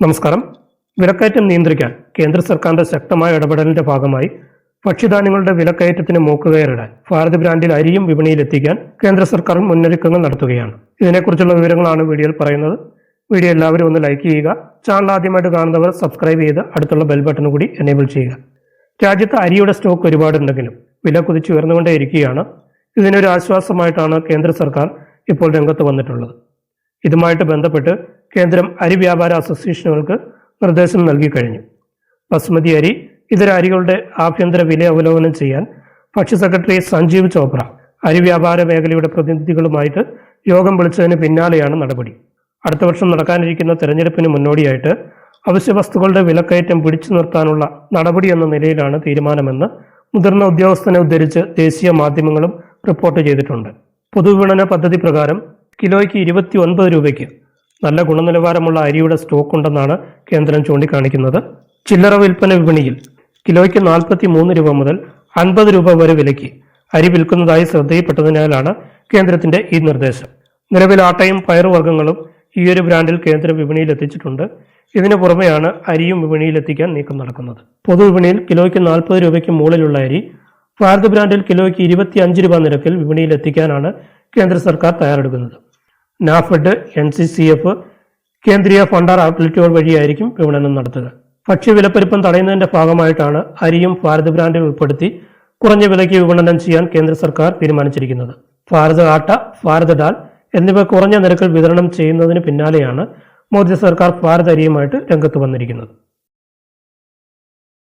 നമസ്കാരം. വിലക്കയറ്റം നിയന്ത്രിക്കാൻ കേന്ദ്ര സർക്കാരിന്റെ ശക്തമായ ഇടപെടലിന്റെ ഭാഗമായി ഭക്ഷ്യധാന്യങ്ങളുടെ വിലക്കയറ്റത്തിന് മൂക്കുകയറിടാൻ ഭാരത് ബ്രാൻഡിൽ അരിയും വിപണിയിലെത്തിക്കാൻ കേന്ദ്ര സർക്കാർ മുന്നൊരുക്കങ്ങൾ നടത്തുകയാണ്. ഇതിനെക്കുറിച്ചുള്ള വിവരങ്ങളാണ് വീഡിയോയിൽ പറയുന്നത്. വീഡിയോ എല്ലാവരും ഒന്ന് ലൈക്ക് ചെയ്യുക. ചാനൽ ആദ്യമായിട്ട് കാണുന്നവർ സബ്സ്ക്രൈബ് ചെയ്ത് അടുത്തുള്ള ബെൽ ബട്ടൺ കൂടി എനേബിൾ ചെയ്യുക. രാജ്യത്ത് അരിയുടെ സ്റ്റോക്ക് ഒരുപാടുണ്ടെങ്കിലും വില കുതിച്ചുയർന്നുകൊണ്ടേയിരിക്കുകയാണ് ഇതിനൊരു ആശ്വാസമായിട്ടാണ് കേന്ദ്ര സർക്കാർ ഇപ്പോൾ രംഗത്ത് വന്നിട്ടുള്ളത്. ഇതുമായിട്ട് ബന്ധപ്പെട്ട് കേന്ദ്രം അരി വ്യാപാര അസോസിയേഷനുകൾക്ക് നിർദ്ദേശം നൽകി കഴിഞ്ഞു. ബസ്മതി അരി ഇതര അരികളുടെ ആഭ്യന്തര വില അവലോകനം ചെയ്യാൻ ഭക്ഷ്യ സെക്രട്ടറി സഞ്ജീവ് ചോപ്ര അരി വ്യാപാര മേഖലയുടെ പ്രതിനിധികളുമായിട്ട് യോഗം വിളിച്ചതിന് പിന്നാലെയാണ് നടപടി. അടുത്ത വർഷം നടക്കാനിരിക്കുന്ന തെരഞ്ഞെടുപ്പിന് മുന്നോടിയായിട്ട് അവശ്യ വസ്തുക്കളുടെ വിലക്കയറ്റം പിടിച്ചു നിർത്താനുള്ള നടപടി എന്ന നിലയിലാണ് തീരുമാനമെന്ന് മുതിർന്ന ഉദ്യോഗസ്ഥനെ ഉദ്ധരിച്ച് ദേശീയ മാധ്യമങ്ങളും റിപ്പോർട്ട് ചെയ്തിട്ടുണ്ട്. പൊതുവിപണന പദ്ധതി പ്രകാരം കിലോയ്ക്ക് ഇരുപത്തി ഒൻപത് രൂപയ്ക്ക് നല്ല ഗുണനിലവാരമുള്ള അരിയുടെ സ്റ്റോക്ക് ഉണ്ടെന്നാണ് കേന്ദ്രം ചൂണ്ടിക്കാണിക്കുന്നത്. ചില്ലറ വിൽപ്പന വിപണിയിൽ കിലോയ്ക്ക് നാൽപ്പത്തി മൂന്ന് രൂപ മുതൽ അൻപത് രൂപ വരെ വിലയ്ക്ക് അരി വിൽക്കുന്നതായി ശ്രദ്ധയിൽപ്പെട്ടതിനാലാണ് കേന്ദ്രത്തിന്റെ ഈ നിർദ്ദേശം. നിലവിൽ ആട്ടയും പയറുവർഗങ്ങളും ഈ ഒരു ബ്രാൻഡിൽ കേന്ദ്രം വിപണിയിൽ എത്തിച്ചിട്ടുണ്ട്. ഇതിനു പുറമെയാണ് അരിയും വിപണിയിൽ എത്തിക്കാൻ നീക്കം നടക്കുന്നത്. പൊതുവിപണിയിൽ കിലോയ്ക്ക് നാൽപ്പത് രൂപയ്ക്ക് മുകളിലുള്ള അരി ഭാരത് ബ്രാൻഡിൽ കിലോയ്ക്ക് ഇരുപത്തി അഞ്ച് രൂപ നിരക്കിൽ വിപണിയിൽ എത്തിക്കാനാണ് കേന്ദ്ര സർക്കാർ തയ്യാറെടുക്കുന്നത്. NAFED N C C F Kendriya Bhandar ഔട്ട്ലെറ്റുകൾ വഴിയായിരിക്കും വിപണനം നടത്തുക. ഭക്ഷ്യവിലപ്പെരുപ്പം തടയുന്നതിന്റെ ഭാഗമായിട്ടാണ് അരിയും ഭാരത് ബ്രാൻഡും ഉൾപ്പെടുത്തി കുറഞ്ഞ വിലയ്ക്ക് വിപണനം ചെയ്യാൻ കേന്ദ്ര സർക്കാർ തീരുമാനിച്ചിരിക്കുന്നത്. ഭാരത് ആട്ട ഭാരത് ഡാൽ എന്നിവ കുറഞ്ഞ നിരക്കിൽ വിതരണം ചെയ്യുന്നതിന് പിന്നാലെയാണ് മോദി സർക്കാർ ഭാരത് അരിയുമായിട്ട് രംഗത്ത് വന്നിരിക്കുന്നത്.